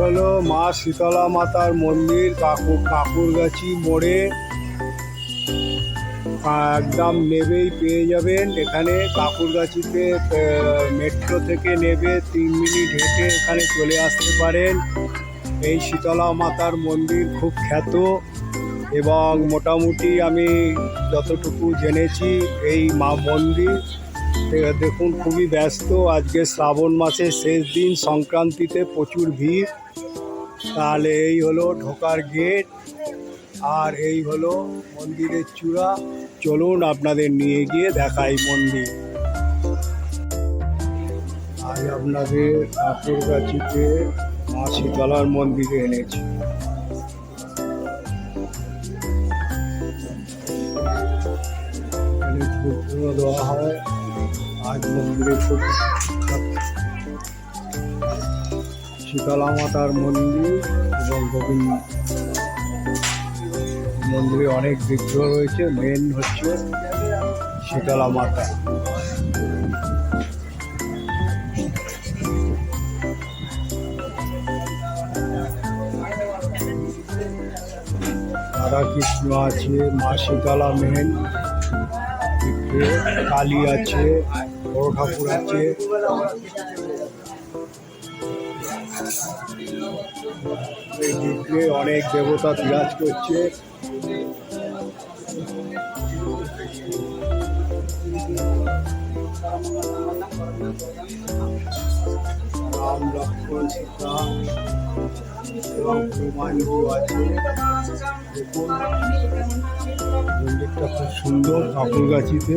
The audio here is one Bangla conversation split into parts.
হলো মা শীতলা মাতার মন্দির কাকুর কাকুরগাছি মোড়ে। একদম নেবেই পেয়ে যাবেন। এখানে কাকুরগাছিতে মেট্রো থেকে নেবে তিন মিনিট হেঁটে এখানে চলে আসতে পারেন। এই শীতলা মাতার মন্দির খুব খ্যাত এবং মোটামুটি আমি যতটুকু জেনেছি, এই মা মন্দির দেখুন, খুবই ব্যস্ত। আজকে শ্রাবণ মাসের শেষ দিন, সংক্রান্তিতে প্রচুর ভিড়। তাহলে এই হলো ঢোকার গেট, আর এই হলো মন্দিরের চূড়া। চলুন আপনাদের নিয়ে গিয়ে দেখাই মন্দির। আজ আপনাদের ঠাকুরগাছিতে মা শীতলার মন্দিরে এনেছি। দেওয়া হয়। মন্দিরে শীতলা মাতার মন্দির এবং গোবিন্দ। মন্দিরে অনেক বিগ্রহ রয়েছে মেন হচ্ছে শীতলা মাতা রাধা কৃষ্ণ আছে, মা শীতলা মেন কালী আছে। বড় ঠাকুর আছে। এই বিগ্রহে অনেক দেবতা বিরাজ করছে। রাম, লক্ষ্মণ, সীতা আছে। মন্দিরটা খুব সুন্দর ঠাকুরগাছিতে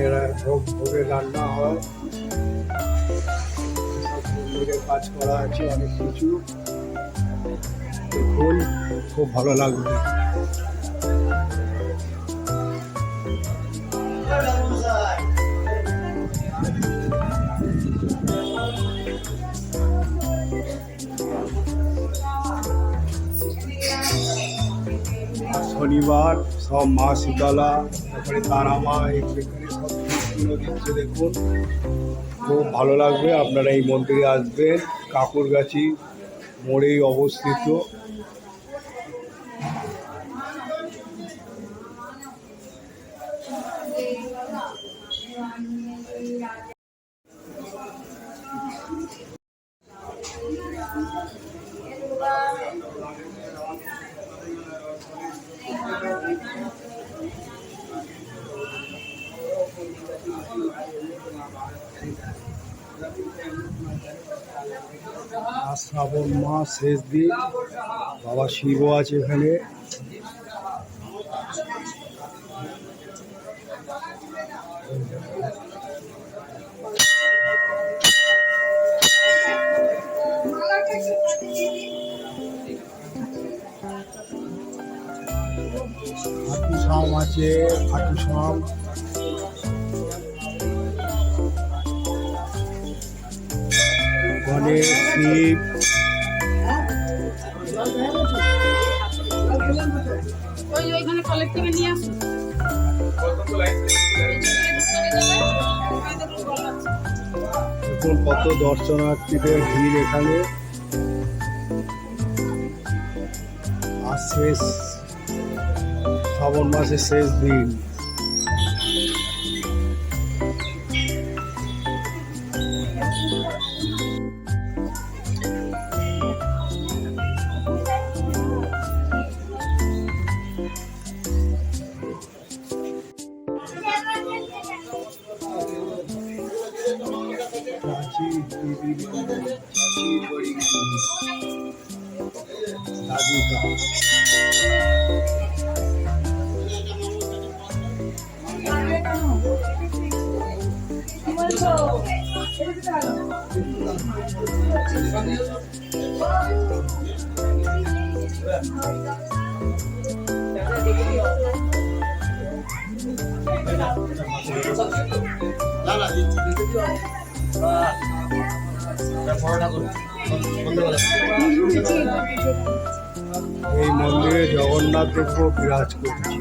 এরা ভোগ ভোগে রান্না হয়। কাজ করা আছে অনেক কিছু। দেখুন খুব ভালো লাগবে। শনিবার সব মা শীতলা, তারপরে তারা মা এখানে ধূপগুলো দিচ্ছে দেখুন। খুব ভালো লাগবে আপনারা এই মন্দিরে আসবেন। কাকুরগাছি মোড়েই অবস্থিত। আর শ্রাবণ মাস শেষ দিন বাবা শিব আছে এখানে। আছে খাটু শাম গণেশ শিব ওই ওইখানে কলেজ থেকে নিয়ে আসুন দেখুন কত দর্শনার্থীদের ভিড় এখানে। আর শেষ শ্রাবণ মাসের শেষ দিন। এই মন্দিরে জগন্নাথ দেব বিরাজ করছে।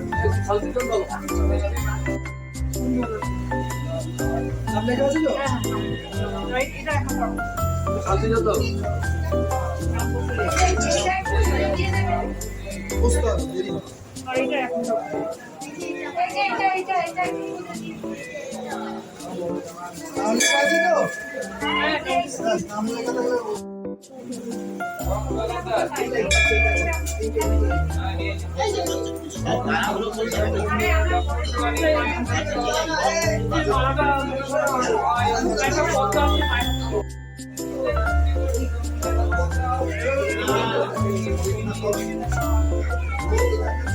আমরা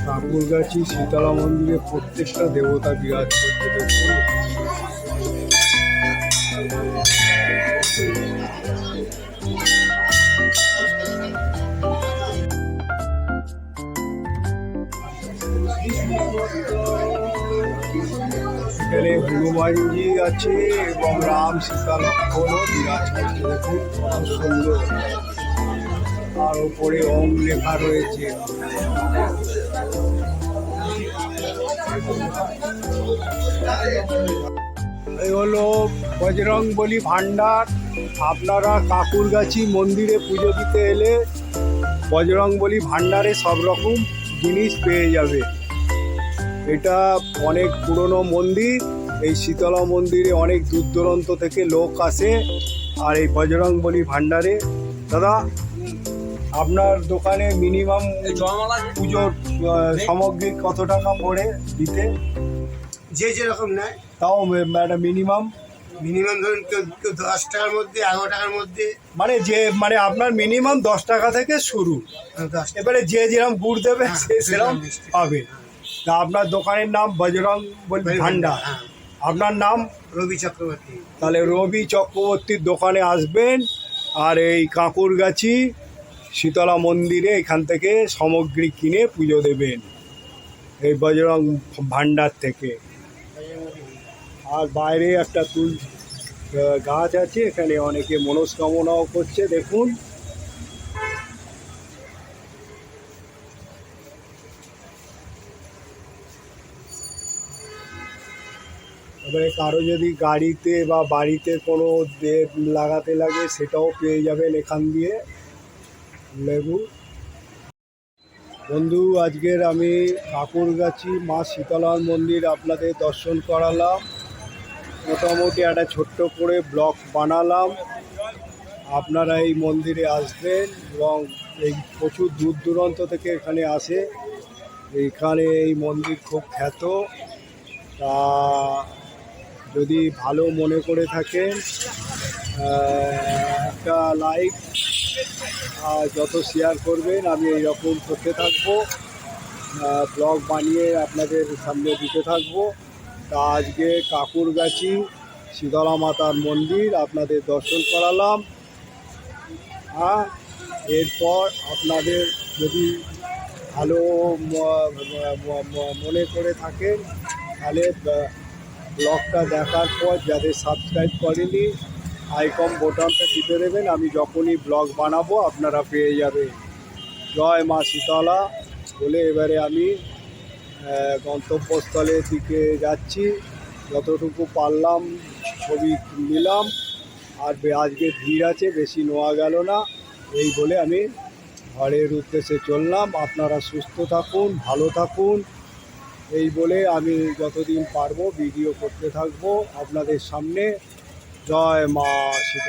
ঠাকুরগাছি শীতলা মন্দিরে প্রত্যেকটা দেবতা বিরাজ করতে এখানে হনুমানজি আছে এবং রাম সীতা লক্ষ্মণও বিরাজ করছে দেখুন। সুন্দর। আর উপরে ওম লেখা রয়েছে। এই হলো বজরং বলি ভান্ডার আপনারা কাকুরগাছি মন্দিরে পুজো দিতে এলে বজরং বলি ভান্ডারে সব রকম জিনিস পেয়ে যাবে। এটা অনেক পুরনো মন্দির, এই শীতলা মন্দিরে অনেক দূর দূরান্ত থেকে লোক আসে আর এই বজরং বলি ভান্ডারে দাদা আপনার দোকানে মিনিমাম পুজোর সামগ্রী কত টাকা পড়ে দিতে? যে যেরকম নেয়। তাও একটা মিনিমাম মিনিমাম ধরুন কেউ দশ টাকার মধ্যে এগারো টাকার মধ্যে। মানে যে মানে আপনার মিনিমাম দশ টাকা থেকে শুরু। দশ এবারে যে যেরকম গুড় দেবে হ্যাঁ, সে সেরকম পাবে। তা আপনার দোকানের নাম বজরং বলি ভান্ডার। হ্যাঁ। আপনার নাম? রবি চক্রবর্তী। তাহলে রবি চক্রবর্তীর দোকানে আসবেন আর এই কাঁকুরগাছি শীতলা মন্দিরে এখান থেকে সামগ্রী কিনে পুজো দেবেন। এই বজরং ভান্ডার থেকে। আর বাইরে একটা তুল গাছ আছে, এখানে অনেকে মনস্কামনাও করছে, দেখুন। এবারে কারও যদি গাড়িতে বা বাড়িতে কোনো লাগাতে লাগে, সেটাও পেয়ে যাবেন এখান দিয়ে। লেবু। বন্ধু, আজকের আমি কাকুরগাছি মা শীতলার মন্দির আপনাদের দর্শন করালাম। মোটামুটি একটা ছোট্ট করে ব্লগ বানালাম। আপনারা এই মন্দিরে আসবেন এবং এই প্রচুর দূর দূরান্ত থেকে এখানে আসে। এখানে এই মন্দির খুব খ্যাত। তা যদি ভালো মনে করে থাকেন একটা লাইক আর যত শেয়ার করবেন, আমি এইরকম করতে থাকব। ব্লগ বানিয়ে আপনাদের সামনে দিতে থাকব। তা আজকে কাকুরগাছি শীতলা মাতার মন্দির, আপনাদের দর্শন করালাম। হ্যাঁ এরপর আপনাদের যদি ভালো মনে করে থাকেন তাহলে ব্লগটা দেখার পর যাদের সাবস্ক্রাইব করেনি আইকম বোতামটা টিপে দেবেন, আমি যখনই ব্লগ বানাবো আপনারা পেয়ে যাবেন। জয় মা শীতলা বলে এবারে আমি গন্তব্যস্থলের দিকে যাচ্ছি। যতটুকু পারলাম ছবি নিলাম, আর আজকে ভিড় আছে, বেশি নেওয়া গেল না। এই বলে আমি ঘরের উদ্দেশ্যে চললাম। আপনারা সুস্থ থাকুন, ভালো থাকুন। এই বলে আমি যতদিন পারব ভিডিও করতে থাকব আপনাদের সামনে। জয় মা সীতা